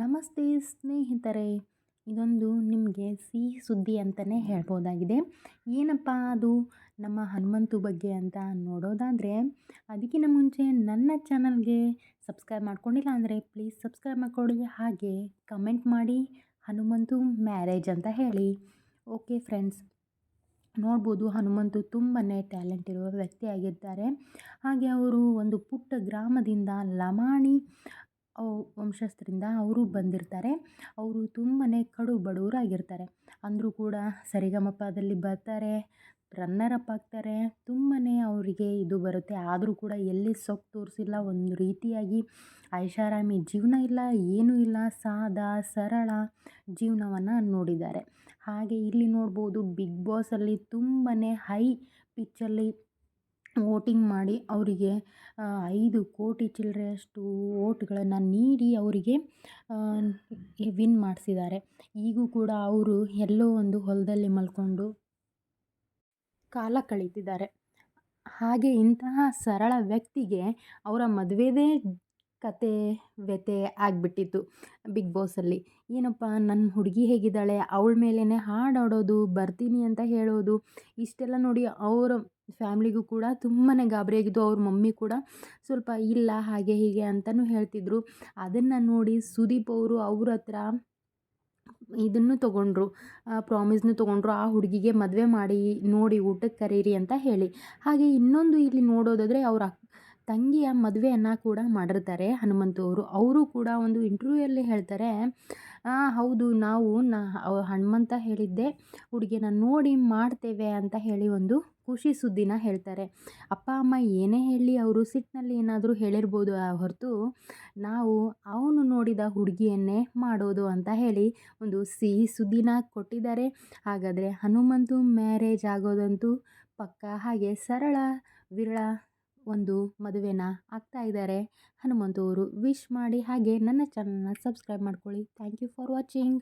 ನಮಸ್ತೆ ಸ್ನೇಹಿತರೆ, ಇದೊಂದು ನಿಮಗೆ ಸಿಹಿ ಸುದ್ದಿ ಅಂತಲೇ ಹೇಳ್ಬೋದಾಗಿದೆ. ಏನಪ್ಪ ಅದು? ನಮ್ಮ ಹನುಮಂತು ಬಗ್ಗೆ ಅಂತ ನೋಡೋದಾದರೆ, ಅದಕ್ಕಿಂತ ಮುಂಚೆ ನನ್ನ ಚಾನಲ್ಗೆ ಸಬ್ಸ್ಕ್ರೈಬ್ ಮಾಡ್ಕೊಂಡಿಲ್ಲ ಅಂದರೆ ಪ್ಲೀಸ್ ಸಬ್ಸ್ಕ್ರೈಬ್ ಮಾಡ್ಕೊಳ್ಳಿ ಹಾಗೆ ಕಮೆಂಟ್ ಮಾಡಿ, ಹನುಮಂತು ಮ್ಯಾರೇಜ್ ಅಂತ ಹೇಳಿ. ಓಕೆ ಫ್ರೆಂಡ್ಸ್, ನೋಡ್ಬೋದು ಹನುಮಂತು ತುಂಬಾ ಟ್ಯಾಲೆಂಟ್ ಇರುವ ವ್ಯಕ್ತಿಯಾಗಿದ್ದಾರೆ ಹಾಗೆ ಅವರು ಒಂದು ಪುಟ್ಟ ಗ್ರಾಮದಿಂದ ಲಮಾಣಿ ವಂಶಸ್ಥರಿಂದ ಅವರು ಬಂದಿರ್ತಾರೆ. ಅವರು ತುಂಬಾ ಕಡು ಬಡವರಾಗಿರ್ತಾರೆ. ಅಂದರೂ ಕೂಡ ಸರಿಗಮಪದಲ್ಲಿ ಬರ್ತಾರೆ ರನ್ನರ್ ಅಪ್ ಆಗ್ತಾರೆ ತುಂಬಾ ಅವರಿಗೆ ಇದು ಬರುತ್ತೆ. ಆದರೂ ಕೂಡ ಎಲ್ಲಿ ಸೊಕ್ಕು ತೋರಿಸಿಲ್ಲ, ಒಂದು ರೀತಿಯಾಗಿ ಐಷಾರಾಮಿ ಜೀವನ ಇಲ್ಲ, ಏನೂ ಇಲ್ಲ, ಸಾದಾ, ಸರಳ ಜೀವನವನ್ನು ನೋಡಿದ್ದಾರೆ. ಹಾಗೆ ಇಲ್ಲಿ ನೋಡ್ಬೋದು, ಬಿಗ್ ಬಾಸಲ್ಲಿ ತುಂಬಾ ಹೈ ಪಿಚ್ಚಲ್ಲಿ ವೋಟಿಂಗ್ ಮಾಡಿ ಅವರಿಗೆ ಐದು ಕೋಟಿ ಚಿಲ್ಲರೆಯಷ್ಟು ವೋಟ್ಗಳನ್ನು ನೀಡಿ ಅವರಿಗೆ ವಿನ್ ಮಾಡಿಸಿದ್ದಾರೆ. ಈಗೂ ಕೂಡ ಅವರು ಎಲ್ಲೋ ಒಂದು ಹೊಲದಲ್ಲಿ ಮಲ್ಕೊಂಡು ಕಾಲ ಕಳೀತಿದ್ದಾರೆ. ಹಾಗೆ ಇಂತಹ ಸರಳ ವ್ಯಕ್ತಿಗೆ ಅವರ ಮದುವೆದೇ ಕತೆ ವ್ಯಥೆ ಆಗಿಬಿಟ್ಟಿತ್ತು ಬಿಗ್ ಬಾಸಲ್ಲಿ ಏನಪ್ಪ ನನ್ನ ಹುಡುಗಿ ಹೇಗಿದ್ದಾಳೆ? ಅವಳ ಮೇಲೇ ಹಾಡಾಡೋದು, ಬರ್ತೀನಿ ಅಂತ ಹೇಳೋದು, ಇಷ್ಟೆಲ್ಲ ನೋಡಿ ಅವರ ಫ್ಯಾಮ್ಲಿಗೂ ಕೂಡ ತುಂಬಾ ಗಾಬರಿಯಾಗಿದ್ದು ಅವ್ರ ಮಮ್ಮಿ ಕೂಡ ಸ್ವಲ್ಪ ಇಲ್ಲ, ಹಾಗೆ, ಹೀಗೆ ಅಂತಲೂ ಹೇಳ್ತಿದ್ರು. ಅದನ್ನು ನೋಡಿ ಸುದೀಪ್ ಅವರು ಅವ್ರ ಹತ್ರ ಇದನ್ನು ತೊಗೊಂಡ್ರು ಪ್ರಾಮಿಸ್ನು ತೊಗೊಂಡ್ರು, ಆ ಹುಡುಗಿಗೆ ಮದುವೆ ಮಾಡಿ, ನೋಡಿ ಊಟಕ್ಕೆ ಕರೀರಿ ಅಂತ ಹೇಳಿ. ಹಾಗೆ ಇನ್ನೊಂದು ಇಲ್ಲಿ ನೋಡೋದಾದರೆ ಅವ್ರ ತಂಗಿಯ ಮದುವೆಯನ್ನು ಕೂಡ ಮಾಡಿರ್ತಾರೆ ಹನುಮಂತು ಅವರು ಅವರು ಕೂಡ ಒಂದು ಇಂಟರ್ವ್ಯೂಯಲ್ಲಿ ಹೇಳ್ತಾರೆ ಹೌದು, ನಾವು ನಾ ಹನುಮಂತ ಹೇಳಿದ್ದೆ ಹುಡುಗಿನ ನೋಡಿ ಮಾಡ್ತೇವೆ ಅಂತ ಹೇಳಿ ಒಂದು ಖುಷಿ ಸುದ್ದಿನ ಹೇಳ್ತಾರೆ. ಅಪ್ಪ, ಅಮ್ಮ ಏನೇ ಹೇಳಿ ಅವರು ಸಿಟ್ಟಿನಲ್ಲಿ ಏನಾದರೂ ಹೇಳಿರ್ಬೋದು ಹೊರತು ನಾವು ಅವನು ನೋಡಿದ ಹುಡುಗಿಯನ್ನೇ ಮಾಡೋದು ಅಂತ ಹೇಳಿ ಒಂದು ಸಿಹಿ ಸುದ್ದಿನ ಕೊಟ್ಟಿದ್ದಾರೆ. ಹಾಗಾದರೆ ಹನುಮಂತು ಮ್ಯಾರೇಜ್ ಆಗೋದಂತೂ ಪಕ್ಕ ಹಾಗೆ ಸರಳ, ವಿರಳ ಒಂದು ಮದುವೆನ ಆಗ್ತಾ ಇದ್ದಾರೆ. ಹನುಮಂತವರು ವಿಶ್ ಮಾಡಿ ಹಾಗೆ ನನ್ನ ಚಾನಲ್ನ ಸಬ್ಸ್ಕ್ರೈಬ್ ಮಾಡ್ಕೊಳ್ಳಿ. Thank you for watching